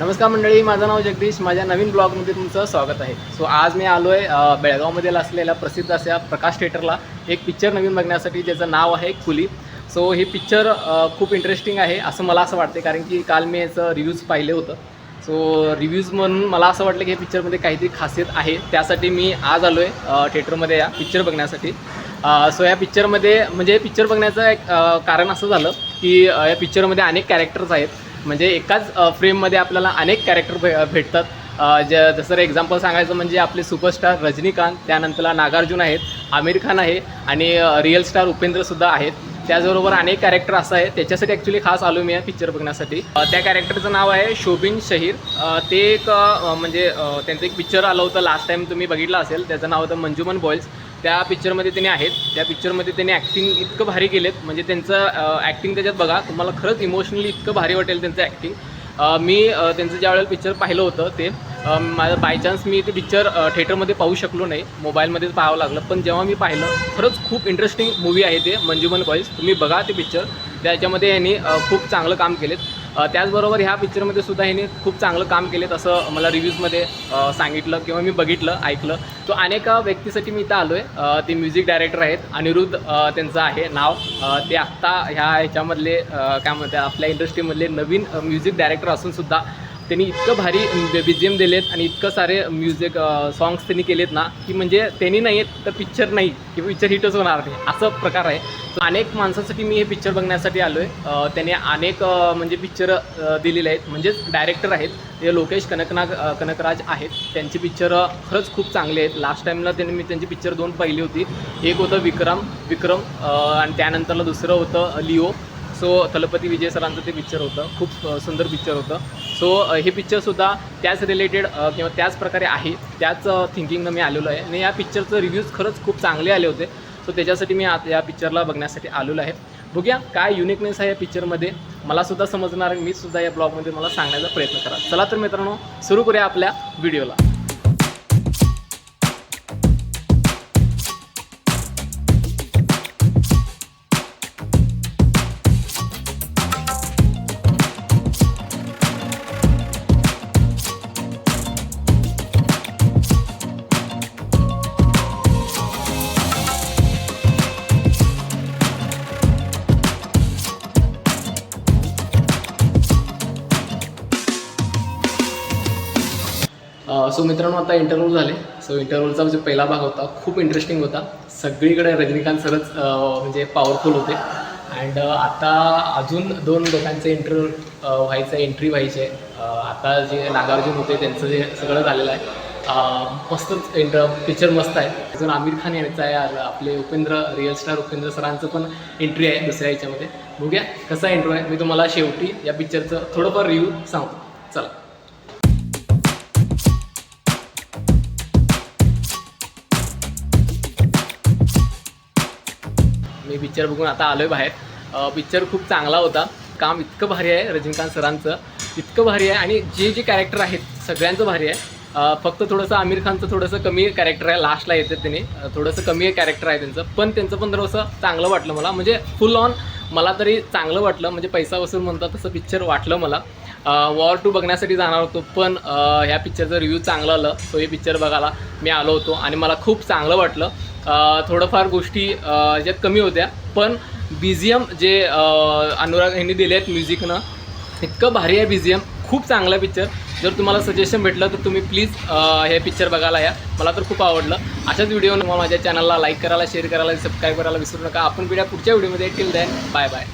नमस्कार मंडळी माझं नाव जगदीश. माझ्या नवीन ब्लॉगमध्ये तुमचं स्वागत आहे. सो आज मी आलो आहे बेळगावमध्ये असलेल्या प्रसिद्ध अशा प्रकाश थिएटरला एक पिक्चर नवीन बघण्यासाठी ज्याचं नाव आहे कुली सो हे पिक्चर खूप इंटरेस्टिंग आहे असं मला असं वाटते कारण की काल मी याचं रिव्ह्यूज पाहिले होतं. सो रिव्ह्यूज म्हणून मला असं वाटलं की हे पिक्चरमध्ये काहीतरी खासियत आहे. त्यासाठी मी आज आलो आहे थिएटरमध्ये या पिक्चर बघण्यासाठी. सो या पिक्चरमध्ये म्हणजे पिक्चर बघण्याचं एक कारण असं झालं की या पिक्चरमध्ये अनेक कॅरेक्टर्स आहेत. म्हणजे एकाच फ्रेममध्ये आपल्याला अनेक कॅरेक्टर भे भेटतात. ज जसं एक्झाम्पल सांगायचं म्हणजे आपले सुपरस्टार रजनीकांत त्यानंतरला नागार्जुन आहेत आमिर खान आहे आणि रिअल स्टार उपेंद्रसुद्धा आहेत. त्याचबरोबर अनेक कॅरेक्टर असं आहे. त्याच्यासाठी ॲक्च्युली खास आलो मी या पिक्चर बघण्यासाठी. त्या कॅरेक्टरचं नाव आहे शोबिन शहीर. ते एक म्हणजे त्यांचं एक पिक्चर आलं होतं लास्ट टाईम तुम्ही बघितलं असेल. त्याचं नाव होतं मंजुमन बॉयल्स त्या पिक्चरमध्ये त्यांनी आहेत. त्या पिक्चरमध्ये त्यांनी ॲक्टिंग इतकं भारी केलेत. म्हणजे त्यांचं ॲक्टिंग त्याच्यात बघा तुम्हाला खरंच इमोशनली इतकं भारी वाटेल त्यांचं ॲक्टिंग मी त्यांचं ज्या वेळेला पिक्चर पाहिलं होतं ते माझं बाय चान्स मी ते पिक्चर थिएटरमध्ये पाहू शकलो नाही. मोबाईलमध्येच पाहावं लागलं. पण जेव्हा मी पाहिलं खरंच खूप इंटरेस्टिंग मूवी आहे ते मंजुमन बॉईज तुम्ही बघा ते पिक्चर त्याच्यामध्ये यांनी खूप चांगलं काम केलेत. त्याचबरोबर ह्या पिक्चरमध्ये सुद्धा ह्याने खूप चांगलं काम केलेत असं मला रिव्ह्यूजमध्ये सांगितलं किंवा मी बघितलं ऐकलं. तो अनेक व्यक्तीसाठी मी इथं आलो आहे ते म्युझिक डायरेक्टर आहेत. अनिरुद्ध त्यांचं आहे नाव. ते आत्ता ह्या ह्याच्यामधले काय म्हणतात आपल्या इंडस्ट्रीमधले नवीन म्युझिक डायरेक्टर असूनसुद्धा त्यांनी इतकं भारी बी जी एम दिलेत आणि इतकं सारे म्युझिक सॉंग्स त्यांनी केलेत ना की म्हणजे त्यांनी नाही आहेत तर पिक्चर नाही किंवा पिक्चर हिटच होणार नाही असं प्रकार आहे. अनेक माणसासाठी मी हे पिक्चर बघण्यासाठी आलो आहे त्याने अनेक म्हणजे पिक्चर दिलेले आहेत. म्हणजेच डायरेक्टर आहेत. ते लोकेश कनकनाग कनकराज आहेत. त्यांची पिक्चर खरंच खूप चांगली आहेत. लास्ट टाईमला त्यांनी मी त्यांची पिक्चर दोन पाहिली होती. एक होतं विक्रम विक्रम आणि त्यानंतरला दुसरं होतं लिओ. सो तलपती विजय सरांचं ते पिक्चर होतं. खूप सुंदर पिक्चर होतं. सो हे पिक्चरसुद्धा त्याच रिलेटेड किंवा त्याच प्रकारे आहे. त्याच थिंकिंगनं मी आलेलो आहे. आणि या पिक्चरचं रिव्ह्यूज खरंच खूप चांगले आले होते. सो त्याच्यासाठी मी आता या पिक्चरला बघण्यासाठी आलेलो आहे. बघूया काय युनिकनेस आहे या पिक्चरमध्ये मला सुद्धा समजणार मी सुद्धा या ब्लॉगमध्ये मला सांगण्याचा प्रयत्न करा. चला तर मित्रांनो सुरू करूया आपल्या व्हिडिओला सो मित्रांनो आता इंटरव्ह्यू झाले. सो इंटरव्ह्यूचा जो पहिला भाग होता. खूप इंटरेस्टिंग होता. सगळीकडे रजनीकांत सरच म्हणजे पॉवरफुल होते. अँड आता अजून दोन लोकांचे इंटरव्ह्यू व्हायचं आहे एंट्री व्हायची. आहे आता जे नागार्जुन होते त्यांचं जे सगळं झालेलं आहे. मस्तच इंटर पिक्चर मस्त आहे. अजून आमिर खान यांचा आहे आ- आपले उपेंद्र रिअल स्टार उपेंद्र सरांचं पण एंट्री आहे दुसऱ्या याच्यामध्ये. बघूया कसा एंट्रो आहे. मी तुम्हाला शेवटी या पिक्चरचं थोडंफार रिव्ह्यू सांगतो. चला. मी पिक्चर बघून आता आलो आहे बाहेर पिक्चर खूप चांगला होता. काम इतकं भारी आहे रजनीकांत सरांचं. इतकं भारी आहे आणि जे जे कॅरेक्टर आहेत सगळ्यांचं भारी आहे. फक्त थोडंसं आमिर खानचं थोडंसं कमी कॅरेक्टर आहे लास्टला येते त्याने थोडंसं कमी कॅरेक्टर आहे त्यांचं. पण त्यांचं पण थोडंसं चांगलं वाटलं मला. म्हणजे फुल ऑन मला तरी चांगलं वाटलं. म्हणजे पैसा वसूल म्हणतात तसं पिक्चर वाटलं मला. वॉर टू बघण्यासाठी जाणार होतो पण ह्या पिक्चरचं रिव्ह्यू चांगलं आलं. सो हे पिक्चर बघायला मी आलो होतो आणि मला खूप चांगलं वाटलं. थोडंफार गोष्टी ज्यात कमी होत्या. पण बी जी एम जे अनुराग यांनी दिले आहेत म्युझिकनं इतकं भारी आहे बी जी एम खूप चांगला पिक्चर. जर तुम्हाला सजेशन भेटलं तर तुम्ही प्लीज हे पिक्चर बघायला या. मला तर खूप आवडलं. अशाच व्हिडिओ माझ्या चॅनलला लाईक करायला शेअर करायला सबस्क्राईब करायला विसरू नका. आपण पिढ्या पुढच्या व्हिडिओमध्ये टिल दॅन बाय बाय